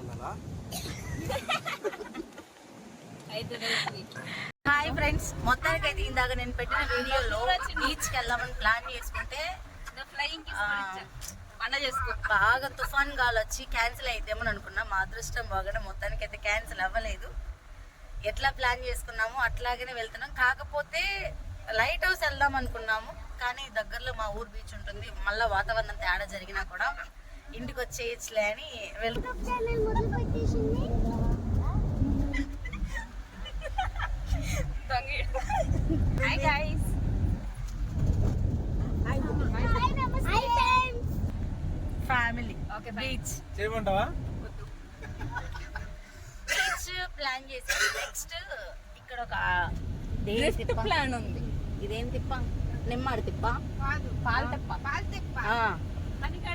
ఉండాలా hi friends మొత్తానికి అయితే ఇందాక నేను పెట్టిన వీడియోలో బీచ్కి వెళ్దామని ప్లాన్ చేసుకుంటే ఫ్లయింగ్ పండగ చేసుకో బాగా తుఫాన్ గాలి వచ్చి క్యాన్సిల్ అయితేమని అనుకున్నా. మా అదృష్టం బాగానే మొత్తానికి అయితే క్యాన్సిల్ అవ్వలేదు. ఎట్లా ప్లాన్ చేసుకున్నామో అట్లాగనే వెళ్తున్నాం. కాకపోతే లైట్ హౌస్ వెళ్దాం అనుకున్నాము. కానీ దగ్గరలో మా ఊరు బీచ్ ఉంటుంది. మళ్ళీ వాతావరణం తేడా జరిగినా కూడా ఇంటికి వచ్చేయచ్చులే అని వెళ్తాం గైస్ ఫ్యామిలీ ఓకే బీచ్ చేయమంటావా? బీచ్ ప్లాన్ చేసి నెక్స్ట్ ఇక్కడ ఒక నెక్స్ట్ ప్లాన్ ఉంది. ఇదేం తిప్ప? నిమ్మాడి తిప్ప? కాదు. పాలు తప్ప? పాలు తిప్ప. ఆ,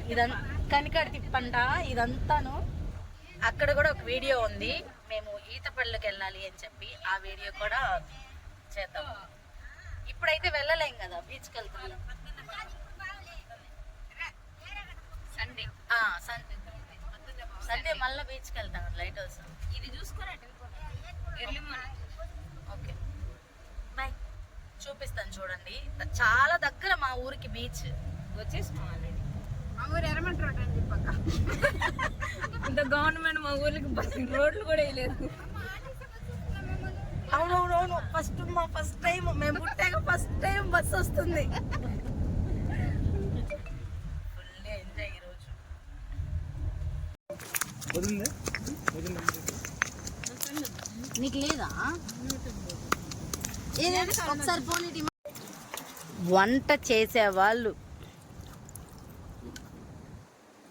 ఇదంతా కనికాడ తిప్పంట? ఇదంతాను. అక్కడ కూడా ఒక వీడియో ఉంది. మేము ఈత పళ్ళకి వెళ్ళాలి అని చెప్పి ఆ వీడియో కూడా చేద్దాం. ఇప్పుడైతే వెళ్ళలేం కదా బీచ్కి వెళ్తున్నాం. సండే మళ్ళీ బీచ్కి వెళ్తాం లైట్ హౌస్. ఇది చూసుకురా ఎర్లీ మార్నింగ్. ఓకే. బాయ్ చూపిస్తాను చూడండి. చాలా దగ్గర మా ఊరికి బీచ్. వచ్చేసినాం ఆల్రెడీ మా ఊరు ఎర్రమంట రోడ్ అని చెప్పక ఇంత గవర్నమెంట్ మా ఊర్లకి రోడ్లు కూడా వేయలేదు. అవునవునవును. ఫస్ట్ మా ఫస్ట్ టైం మేము పుట్టాక ఫస్ట్ టైం బస్ వస్తుంది. నీకు లేదా? ఒకసారి. వంట చేసే వాళ్ళు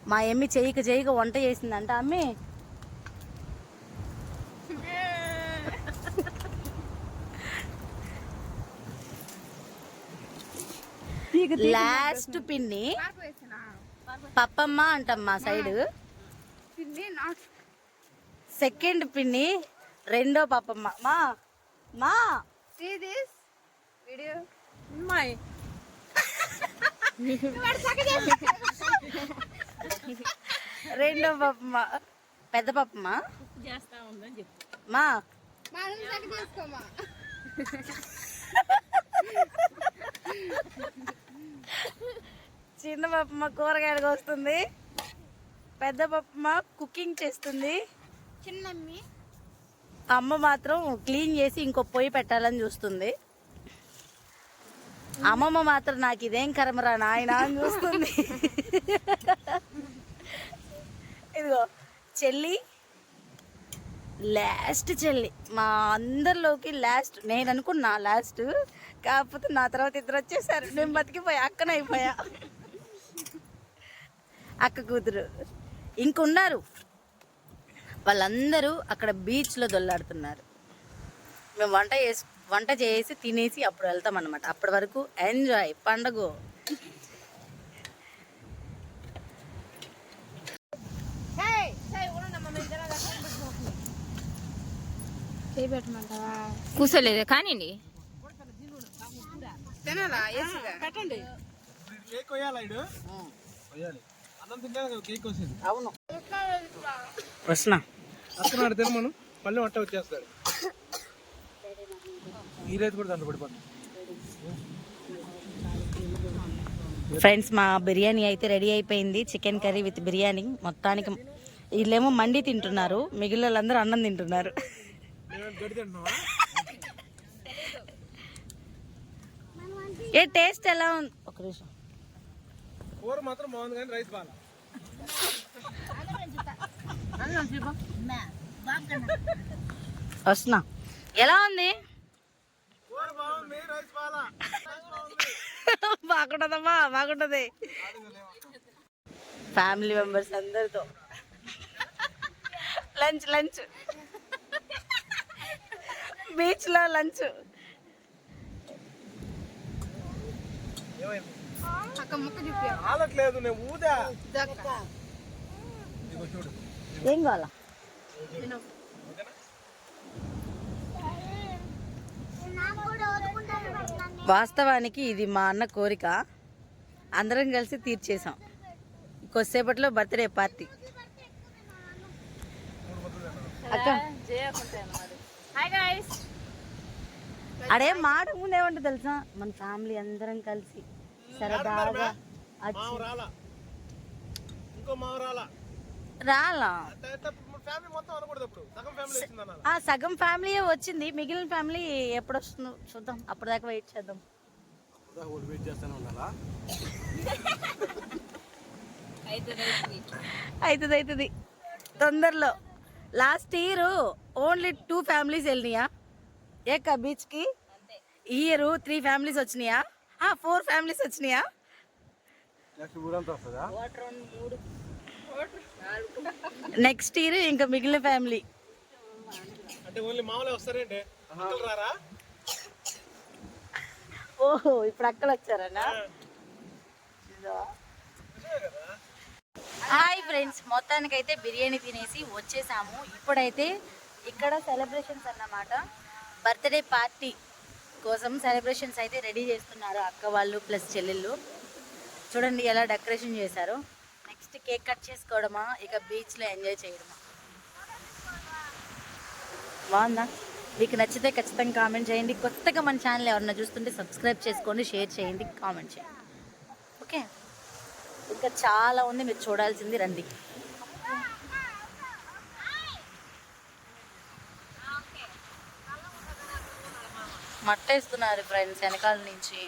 మా ఎమ్మి చేయక చేయక వంట చేసిందంట అమ్మి. లాస్ట్ పిన్ని పప్పమ్మ అంటాం మా సైడ్. తిండి నాట్ సెకండ్ పిన్ని రెండో పప్పమ్మ మా మా. సీ దిస్ వీడియో అమ్మాయి రెండో పప్పమ్మ పెద్ద పప్పమ్మ చేస్తా ఉందని చెప్పు. మా. చిన్న పప్పమ్మ కూరగాయలు కోస్తుంది పెద్ద పప్పమ్మ కుకింగ్ చేస్తుంది. చిన్నమ్మి. అమ్మ మాత్రం క్లీన్ చేసి ఇంకో పొయ్యి పెట్టాలని చూస్తుంది. అమ్మమ్మ మాత్రం నాకు ఇదేం కర్మరా నాయన అని చూస్తుంది. ఇదిగో చెల్లి లాస్ట్ చెల్లి. మా అందరిలోకి లాస్ట్ నేను అనుకున్నా లాస్ట్ కాకపోతే నా తర్వాత ఇద్దరు వచ్చేసారు. నేను బతికిపోయా అక్కన అయిపోయా అక్క కూతురు. ఇంకున్నారు. వాళ్ళందరూ అక్కడ బీచ్లో దొల్లాడుతున్నారు. మేము వంట చేసి వంట చేసి తినేసి అప్పుడు వెళ్తాం అనమాట అప్పటి వరకు ఎంజాయ్ పండగ. కూర్చోలేదే కానివ్వండి తినాలా? ఏసుగా? పెట్టండి. అవును. ప్రశ్న. ప్రశ్న అస్తున్నాడు తినమను మళ్ళీ వంట వచ్చేస్తాడు. ఈ రైతు కూడా దాంట్లో పడిపోతుంది ఫ్రెండ్స్ మా బిర్యానీ అయితే రెడీ అయిపోయింది. Chicken curry with biryani. మొత్తానికి వీళ్ళేమో మండి తింటున్నారు. మిగిలిన వాళ్ళందరూ అన్నం తింటున్నారు. ఏ టేస్ట్ ఎలా ఉంది? ఒక నిమిషం. కూర మాత్రం బాగుంది కానీ రైస్ బాగా వస్తున్నా. ఎలా ఉంది? బాగుంటుందమ్మా బాగుంటుంది. ఫ్యామిలీ మెంబర్స్ అందరితో. లంచ్ లంచ్ బీచ్లో లంచ్ ఏమైంది? అక్క ముక్క చూపి ఆలట్లేదు నేను ఊదా? దక్క ఇదిగో చూడు. ఏం కావాలా? వాస్తవానికి ఇది మా అన్న కోరిక. అందరం కలిసి తీర్చేసాం కొద్దిసేపట్లో బర్త్డే పార్టీ. అక్క. అడే మాట ముందు ఏమంటే తెలుసా? మన ఫ్యామిలీ అందరం కలిసి. సరదాగా ఇంకో రాలా? రాలా సగం ఫ్యామిలీ వచ్చింది అనాలి ఆ సగం ఫ్యామిలీ వచ్చింది. మిగిలిన ఫ్యామిలీ ఎప్పుడు వస్తుందో చూద్దాం. అప్పటిదాకా వెయిట్ చేద్దాం అవుతుంది అవుతుంది తొందరలో. Last year only two families వెళ్ళినాయా? ఏక బీచ్కి ఇయర్ త్రీ ఫ్యామిలీస్ వచ్చినాయా? ఫోర్ ఫ్యామిలీస్ వచ్చినాయా? నెక్స్ట్ ఊరంతా వస్తుందా? వాటర్ మూడు. నెక్స్ట్ ఇయర్ ఇంకా మిగిలిన ఫ్యామిలీ అంటే ఓన్లీ మామూలే వస్తారేంటి? అంకుల్ రారా? ఓహో ఇప్పుడు అక్కడ వచ్చారనా? హాయ్ ఫ్రెండ్స్ మొత్తానికి అయితే బిర్యానీ తినేసి వచ్చేసాము. ఇప్పుడైతే ఇక్కడ సెలబ్రేషన్స్ అన్నమాట. బర్త్డే పార్టీ కోసం సెలబ్రేషన్స్ అయితే రెడీ చేస్తున్నారు అక్క వాళ్ళు ప్లస్ చెల్లెళ్ళు. చూడండి ఎలా డెకరేషన్ చేశారు. నెక్స్ట్ కేక్ కట్ చేసుకోవడమా? ఇక బీచ్లో ఎంజాయ్ చేయడమా? బాగుందా? మీకు నచ్చితే ఖచ్చితంగా కామెంట్ చేయండి. కొత్తగా మన ఛానల్ ఎవరన్నా చూస్తుంటే సబ్స్క్రైబ్ చేసుకోండి షేర్ చేయండి కామెంట్ చేయండి. ఓకే ఇంకా చాలా ఉంది మీరు చూడాల్సింది రండి. మట్టేస్తున్నారు ఫ్రెండ్స్ వెనకాల నుంచి.